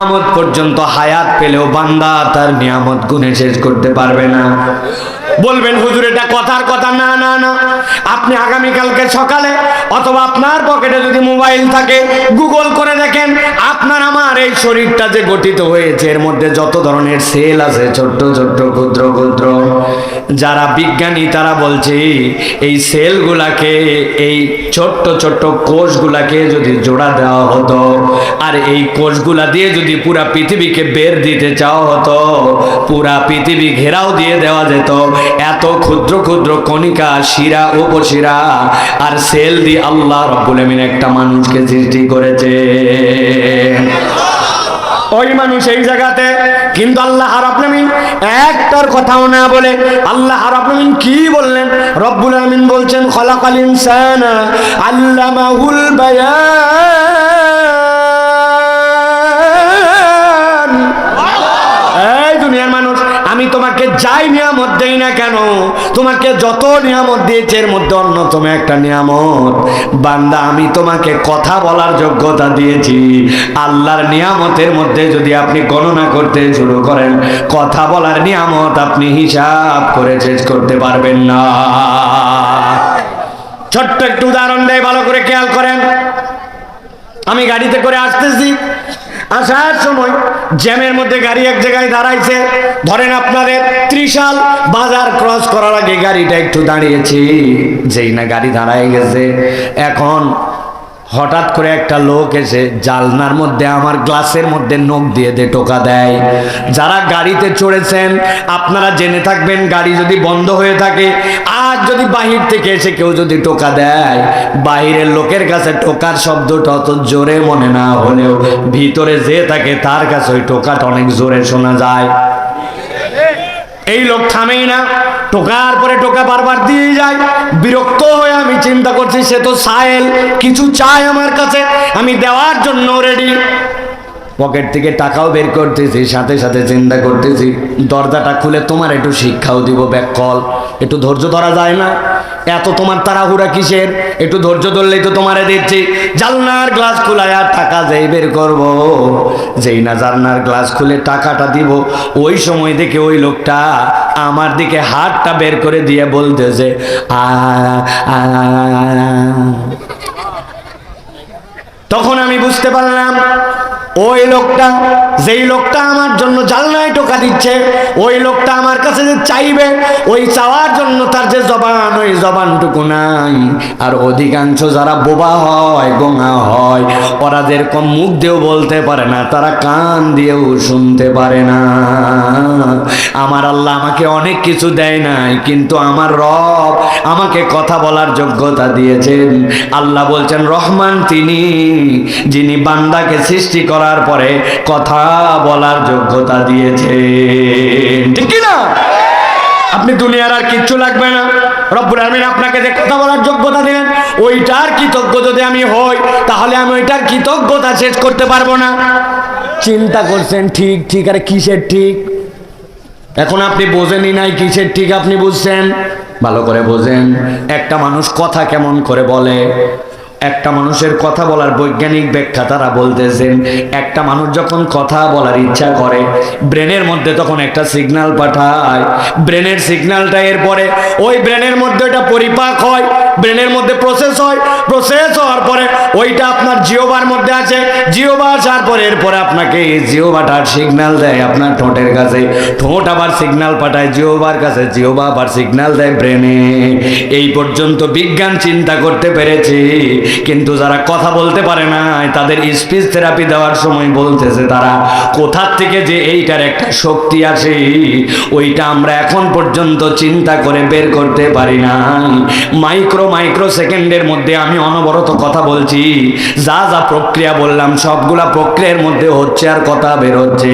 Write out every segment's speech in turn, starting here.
নিয়ামত পর্যন্ত হায়াত পেলেও বান্দা তার নিয়ামত গুনে শেষ করতে পারবে না। বলবেন, হুজুর, এটা কথার কথা। না না না। আপনি আগামীকালকে সকালে অথবা আপনার পকেটে যদি মোবাইল থাকে, গুগল করে দেখেন, আপনার, আমার এই শরীরটা যে গঠিত হয়েছে, এর মধ্যে যত ধরনের সেল আছে, ছোট্ট ছোট্ট, ক্ষুদ্র ক্ষুদ্র যারা বিজ্ঞানী, তারা বলছে, এই সেলগুলাকে, এই ছোট্ট ছোট্ট কোষগুলাকে যদি জোড়া দেওয়া হতো, আর এই কোষগুলা দিয়ে যদি পুরা পৃথিবীকে বের দিতে চাওয়া হতো, পুরা পৃথিবী ঘেরাও দিয়ে দেওয়া যেত, এত ক্ষুদ্র ক্ষুদ্র কণিকা, শিরা, উপশিরা, আর সেল দিয়ে আল্লাহ রব্বুল আমিন একটা মানুষকে সৃষ্টি করেছে। ওই মানুষ এই জায়গাতে? কিন্তু আল্লাহ রাব্বুল একটার কথাও না বলে আল্লাহ রাব্বুল কি বললেন? রব্বুল আমিন বলছেন, খলাকাল ইনসানা আল্লামাহুল বায়ান। তোমাকে যাই নিয়ামত দেই না কেন, তোমাকে যত নিয়ামত দিয়েছে এর মধ্যে অন্যতম একটা নিয়ামত। বান্দা, আমি তোমাকে কথা বলার যোগ্যতা দিয়েছি। আল্লাহর নিয়ামতের মধ্যে যদি আপনি গণনা করতে শুরু করেন, কথা বলার নিয়ামত আপনি হিসাব করে শেষ করতে পারবেন না। ছোট্ট একটু উদাহরণ দেয় ভালো করে খেয়াল করেন। আমি গাড়িতে করে আসতেছি আসার সময় জ্যামের মধ্যে গাড়ি এক জায়গায় দাঁড়াইছে। ধরেন আপনাদের ত্রিশাল বাজার ক্রস করার আগে গাড়িটা একটু দাঁড়িয়েছি। যেই না গাড়ি দাঁড়ায় গেছে। এখন হঠাৎ করে একটা লোক এসে জালনার মধ্যে, আমার গ্লাসের মধ্যে নখ দিয়ে দে টোকা দেয়। যারা গাড়িতে চড়েছেন, আপনারা জেনে থাকবেন, গাড়ি যদি বন্ধ হয়ে থাকে আর যদি বাহির থেকে এসে কেউ যদি টোকা দেয়, বাহিরের লোকের কাছে টোকার শব্দটা অত জোরে মনে না হলেও ভিতরে যে থাকে, তার কাছে ওই টোকাটা অনেক জোরে শোনা যায়। এই লোক থামেই না। টোকার পরে টোকা বারবার দিয়ে যায়। বিরক্ত হয়ে আমি চিন্তা করছি, সে তো সায়েল। কিছু চায় আমার কাছে। আমি দেওয়ার জন্য রেডি পকেট থেকে টাকাও বের করতেছি, সাথে সাথে চিন্তা করতেছি, দরজাটা খুলে তোমার একটু শিক্ষাও দিব ব্যাক কল একটু ধৈর্য ধরা যায় না? এত তোমার তাড়াহুড়া কিসের? একটু ধৈর্য ধরলেই তো তোমারে দিচ্ছি। জালনার গ্লাস খুলায় আর টাকা যেই বের করব, যেই না জালনার গ্লাস খুলে টাকাটা দিব, ওই সময় দেখে ওই লোকটা আমার দিকে হাতটা বের করে দিয়ে বলতেছে আ। তখন আমি বুঝতে পারলাম ওই লোকটা, যেই লোকটা আমার জন্য জালনায় টোকা দিচ্ছে, ওই লোকটা আমার কাছে যে চাইবে, ওই চাওয়ার জন্য তার যে জবান, ওই জবানটুকু নাই। আর অধিকাংশ যারা বোবা হয়, গোঙা হয়, ওরা যেরকম মুখ দিয়েও বলতে পারে না, তারা কান দিয়েও শুনতে পারে না। আমার আল্লাহ আমাকে অনেক কিছু দেয় নাই, কিন্তু আমার রব আমাকে কথা বলার যোগ্যতা দিয়েছেন। আল্লাহ বলছেন, রহমান তিনি, যিনি বান্দাকে সৃষ্টি করার পরে কথা বলার যোগ্যতা দিয়েছে। ঠিক না আপনি দুনিয়ার আর কিচ্ছু লাগবে না। রব্বুল আলমিন আপনাকে যে কথা বলার যোগ্যতা দিলেন, ওইটার কৃতজ্ঞ যদি আমি হই, তাহলে আমি ওইটার কৃতজ্ঞতা শেষ করতে পারব না। চিন্তা করছেন, ঠিক ঠিক, আরে কিসের ঠিক? এখন আপনি বোঝেনই নাই কিসের ঠিক, আপনি বুঝছেন? ভালো করে বোঝেন, একটা মানুষ কথা কেমন করে বলে? একটা মানুষের কথা বলার বৈজ্ঞানিক ব্যাখ্যা তারা বলতেছেন, একটা মানুষ যখন কথা বলার ইচ্ছা করে, ব্রেনের মধ্যে তখন একটা সিগনাল পাঠায়। ব্রেনের সিগনালটা এরপরে, ওই ব্রেনের মধ্যে এটা পরিপাক হয় ব্রেনের মধ্যে প্রসেস হয়। প্রসেস হওয়ার পরে ওইটা আপনার জিওবার মধ্যে আছে। জিওবা আসার পরে এরপরে আপনাকে জিওবাটার সিগন্যাল দেয় আপনার ঠোঁটের কাছে। ঠোঁট আবার সিগন্যাল পাঠায়, জিওবার কাছে। জিওবা আবার সিগন্যাল দেয় ব্রেনে। এই পর্যন্ত বিজ্ঞান চিন্তা করতে পেরেছি। কিন্তু যারা কথা বলতে পারে না তাদের স্পিচ থেরাপি দেওয়ার সময় বলতেছে তারা, কোথার থেকে যে এইটার একটা শক্তি আসে ওইটা আমরা এখন পর্যন্ত চিন্তা করে বের করতে পারি না মাইক্রো মাইক্রো সেকেন্ডের মধ্যে আমি অনবরত কথা বলছি। যা যা প্রক্রিয়া বললাম, সবগুলা প্রক্রিয়ার মধ্যে হচ্ছে আর কথা বের হচ্ছে।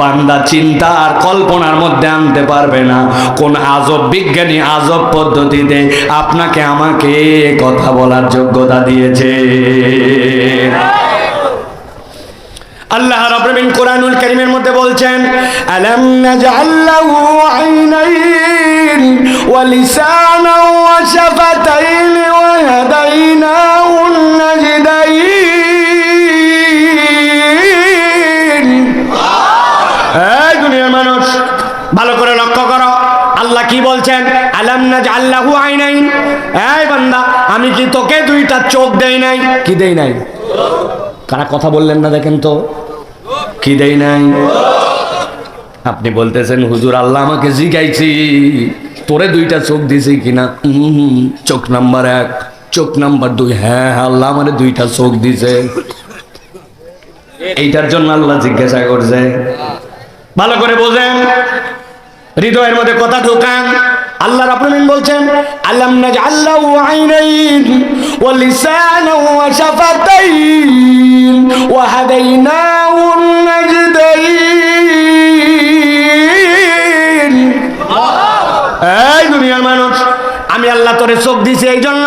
বান্দা চিন্তা আর কল্পনার মধ্যে আনতে পারবে না। কোন আজব বিজ্ঞানী আজব পদ্ধতিতে আপনাকে আমাকে কথা বলার যোগ্যতা দিয়েছে। আল্লাহ রাব্বুল কোরআনুল কারীমের মধ্যে বলছেন, আলাম নাজআল্লাহু আইনাইন ওয়া লিসানাও ওয়া বলছেন আলাম না আল্লাহু আইনাইন? এই বান্দা আমি কি তোকে দুইটা চোখ দেই নাই? কি দেই নাই? কারা কথা বললেন না দেখেন তো? কি দেই নাই? আপনি বলতেছেন হুজুর আল্লাহ আমাকে জিগাইছি। তোরে দুইটা চোখ দিছি কিনা? চোখ নাম্বার এক চোখ নাম্বার দুই। হ্যাঁ হ্যাঁ, আল্লাহ আমারে দুইটা চোখ দিছে। এইটার জন্য আল্লাহ জিজ্ঞাসা করছে। ভালো করে বোঝেন। হৃদয়ের মধ্যে কথা ঢোকান। আল্লাহ রাব্বুল বলছেন আল্লাম নাজ আল্লাহু আইনাইন ওয়া লিসানা ওয়া শাফাতাইন ওয়া হাদাইনাহু নাজদাইন। এই দুনিয়ার মানুষ, আমি আল্লাহ তোরে চোখ দিছি এই জন্য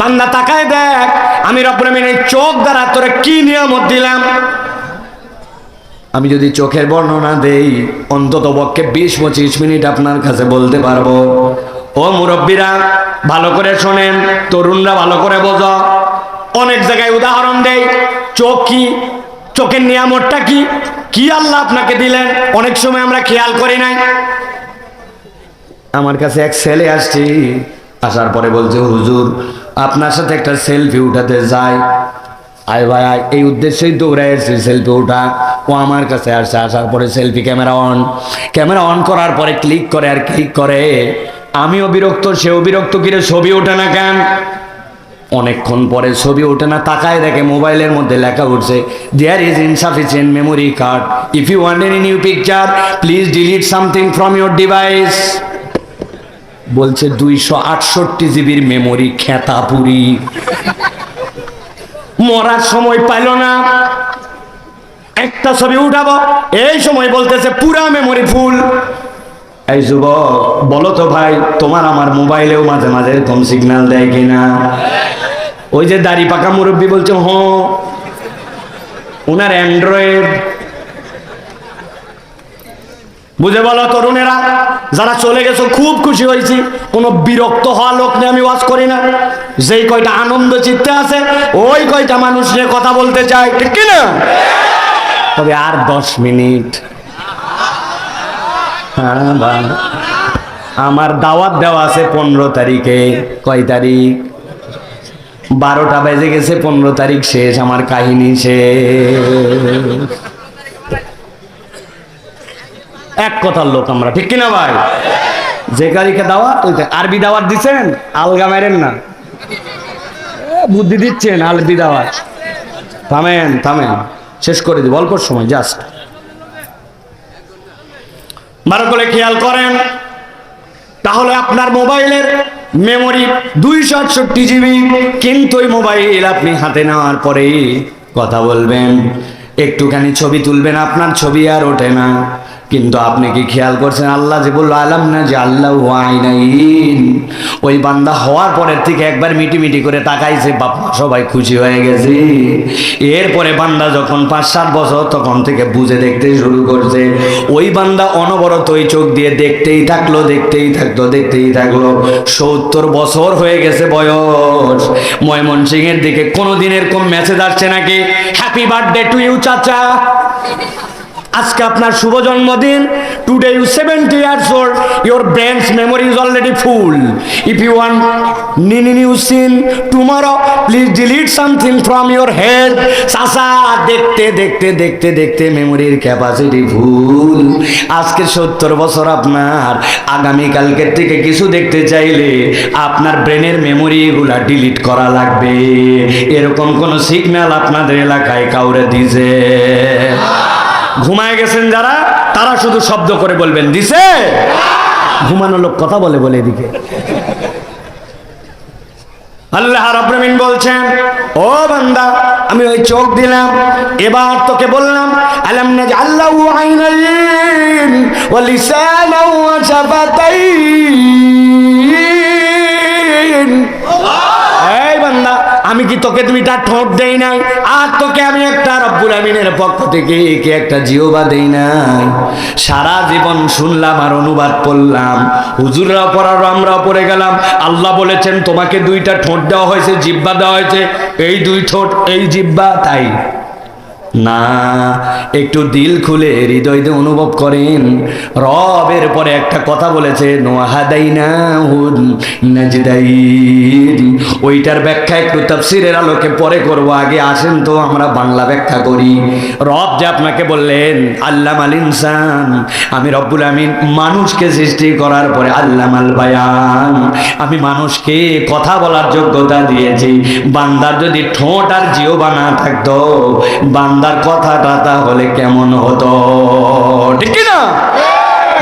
বান্দা তাকায় দেখ, আমি রব্বুল আমিনের চোখ দ্বারা তোরে কি নিয়ামত দিলাম? আমি যদি চোখের বর্ণনা দেই, অন্তত পক্ষে বিশ পঁচিশ মিনিট আপনার কাছে বলতে পারব। ও মুরব্বীরা, ভালো করে শোনেন, তরুণরা ভালো করে বোঝো। অনেক জায়গায় উদাহরণ দেই, চোখ কি, চোখের নিয়ামতটা কি? কি আল্লাহ আপনাকে দিলেন? অনেক সময় আমরা খেয়াল করি নাই। আমার কাছে এক ছেলে আসছি, আসার পরে বলছে, হুজুর, আপনার সাথে একটা সেলফি উঠাতে যাই। আয় ভাই এই উদ্দেশ্যেই দৌড়ে এসেছি সেলফি ওঠা। ও আমার কাছে আসছে আসার পরে selfie camera on camera on করার পরে ক্লিক করে আর ক্লিক করে। আমিও বিরক্ত, সেও বিরক্ত, কিরে ছবি ওঠে না কেন? অনেকক্ষণ পরে ছবি ওঠে না, তাকায় দেখে মোবাইলের মধ্যে লেখা উঠছে there is insufficient memory card if you want any new picture please delete something from your device বলছে, দুইশো আটষট্টি জিবির মেমোরি খেতাপুরি। মরার সময় পাইল না। একটা ছবি উঠাবো? এই সময় বলতেছে, পুরা মেমোরি ফুল এই যুবক, বলো তো ভাই, তোমার আমার মোবাইলেও মাঝে মাঝে এরকম সিগন্যাল দেয় কিনা? ওই যে দাড়ি পাকা মুরব্বী বলছো হ ওনার অ্যান্ড্রয়েড বুঝে বলো তরুণেরা, যারা চলে গেছো, খুব খুশি হয়েছি। কোনো বিরক্ত হওয়া লোক নিয়ে আমি ওয়াজ করি না। যেই কয়টা আনন্দ চিত্তে আছে, ওই কয়টা মানুষ নিয়ে কথা বলতে চাই ঠিক কি না তবে আর দশ মিনিট। হ্যাঁ আমার দাওয়াত দেওয়া আছে পনেরো তারিখে। কয় তারিখ? বারোটা বেজে গেছে, পনেরো তারিখ শেষ, আমার কাহিনী শেষ। এক কথার লোক আমরা, ঠিক কিনা ভাই? যে গাড়িকে দাওয়াত আরবি দাওয়াত দিচ্ছেন আলগা মেরেন না। বুদ্ধি দিচ্ছেন আরবি দাওয়াত। থামেন থামেন, শেষ করে দিব, অল্প সময় জাস্ট ভালো করে খেয়াল করেন, তাহলে আপনার মোবাইলের মেমোরি দুইশো আটষট্টি জিবি, কিন্তু ওই মোবাইল আপনি হাতে নেওয়ার পরেই কথা বলবেন। একটুখানি ছবি তুলবেন, আপনার ছবি আর ওঠে না। কিন্তু আপনি কি খেয়াল করছেন? আল্লাহ যে বলল আলাম না যে আল্লাহ আইনাইন। ওই বান্দা হওয়ার পরের থেকে একবার মিটি মিটি করে তাকাইছে বাবা সবাই খুশি হয়ে গেছে। এরপরে বান্দা যখন পাঁচ সাত বছর তখন থেকে বুঝে দেখতে শুরু করছে। ওই বান্দা অনবরত ওই চোখ দিয়ে দেখতেই থাকল দেখতেই থাকল দেখতেই থাকল। সত্তর বছর হয়ে গেছে বয়স। ময়মনসিং এর দিকে কোনোদিন এরকম মেসেজ আসছে নাকি? হ্যাপি বার্থডে টু ইউ চাচা। আজকে আপনার শুভ জন্মদিন। Today you seventy years old your brains memory is already full if you want any new scene tomorrow please delete something from your head চাষা দেখতে দেখতে দেখতে দেখতে মেমোরির ক্যাপাসিটি ফুল আজকে সত্তর বছর আপনার। আগামীকালকের থেকে কিছু দেখতে চাইলে আপনার ব্রেনের মেমোরিগুলা ডিলিট করা লাগবে। এরকম কোনো সিগন্যাল আপনাদের এলাকায় কাউরে দিছে। ঘুমায় গেছেন যারা, তারা শুধু শব্দ করে বলবেন, দিছে? ঘুমানো লোক কথা বলে বলে এদিকে। আল্লাহ রাব্রামিন বলছেন, ও বান্দা, আমি ওই চোখ দিলাম, এবার তোকে বললাম, আলাম নাজ আল্লাহু আইনাইন ওয়া লিসানা ওয়া বান্দা আমি কি তোকে দুইটা ঠোঁট দেই নাই? আর তোকে আমি একটা রব্বুল আমিনের পক্ষ থেকে একে একটা জিওবা দেই নাই। সারা জীবন শুনলাম আর অনুবাদ পড়লাম। হুজুররা পড়ার আমরা পড়ে গেলাম। আল্লাহ বলেছেন, তোমাকে দুইটা ঠোঁট দেওয়া হয়েছে জিব্বা দেওয়া হয়েছে। এই দুই ঠোঁট, এই জিব্বা তাই। না, একটু দিল খুলে হৃদয় দিয়ে অনুভব করেন। রবের পরে একটা কথা বলেছে ওইটার ব্যাখ্যা একটু তাফসিরের আলোকে পরে করব, আগে আসেন তো আমরা বাংলা ব্যাখ্যা করি। রব যে আপনাকে বললেন আল্লাহ আল ইনসান। আমি রব্বুল আমিন, মানুষকে সৃষ্টি করার পরে আল্লাহ আল বায়ান। আমি মানুষকে কথা বলার যোগ্যতা দিয়েছি। বান্দার যদি ঠোঁট আর জিও বানা থাকতো বান্দার কথাটা হলে কেমন হতো? ঠিক না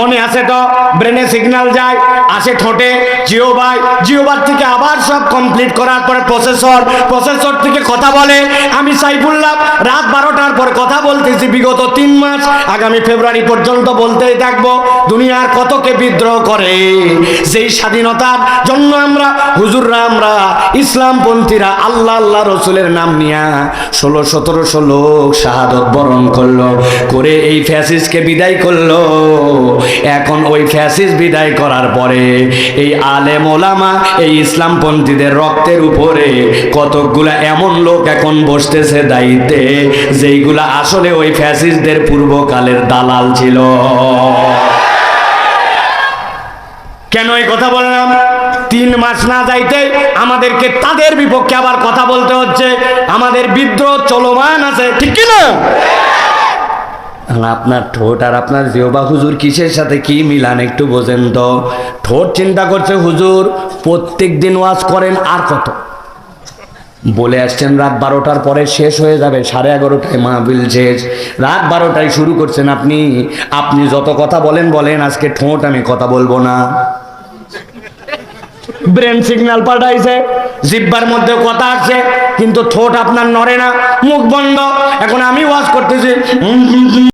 মনে আছে তো? ব্রেনে সিগন্যাল যায়, আসে ঠোঁটে জিওবাই জিওবার থেকে আবার সব কমপ্লিট করার পরে প্রসেসর প্রসেসর থেকে কথা বলে। আমি সাইফুল্লাহ রাত বারোটার পর কথা বলতেছি বিগত তিন মাস। আগামী ফেব্রুয়ারি পর্যন্ত বলতেই থাকব, দুনিয়ার কতকে বিদ্রোহ করে? যেই স্বাধীনতার জন্য আমরা, হুজুররা আমরা, ইসলামপন্থীরা আল্লাহ আল্লাহ রসুলের নাম নিয়া ষোলো সতেরোশো লোক শাহাদত বরণ করল, করে এই ফ্যাসিসকে বিদায় করল। এখন ওই ফ্যাসিস বিদায় করার পরে এই আলেম ওলামা, এই ইসলামপন্থীদের রক্তের উপরে কতকগুলা এমন লোক এখন বসতেছে দায়িত্বে, যেইগুলা আসলে ওই ফ্যাসিসদের পূর্বকালের দালাল ছিল। কেন এই কথা বললাম? তিন মাস না যাইতে আমাদেরকে তাদের বিপক্ষে আবার কথা বলতে হচ্ছে। আমাদের বিদ্রোহ চলমান আছে, ঠিক কি না আপনার ঠোঁট আর আপনার জিওবা হুজুর কিসের সাথে কি মিলান একটু বোঝেন তো। ঠোঁট চিন্তা করছে, হুজুর, প্রত্যেক দিন ওয়াজ করেন আর কত? বলে আসছেন, রাত বারোটার পরে শেষ হয়ে যাবে, সাড়ে এগারোটায় মাহবিল শেষ। রাত বারোটায় শুরু করছেন আপনি। আপনি যত কথা বলেন বলেন, আজকে ঠোঁট আমি কথা বলব না। ব্রেন সিগন্যাল পাঠাইছে জিব্বার মধ্যে কথা আসছে, কিন্তু ঠোঁট আপনার নড়ে না, মুখ বন্ধ। এখন আমি ওয়াজ করতেছি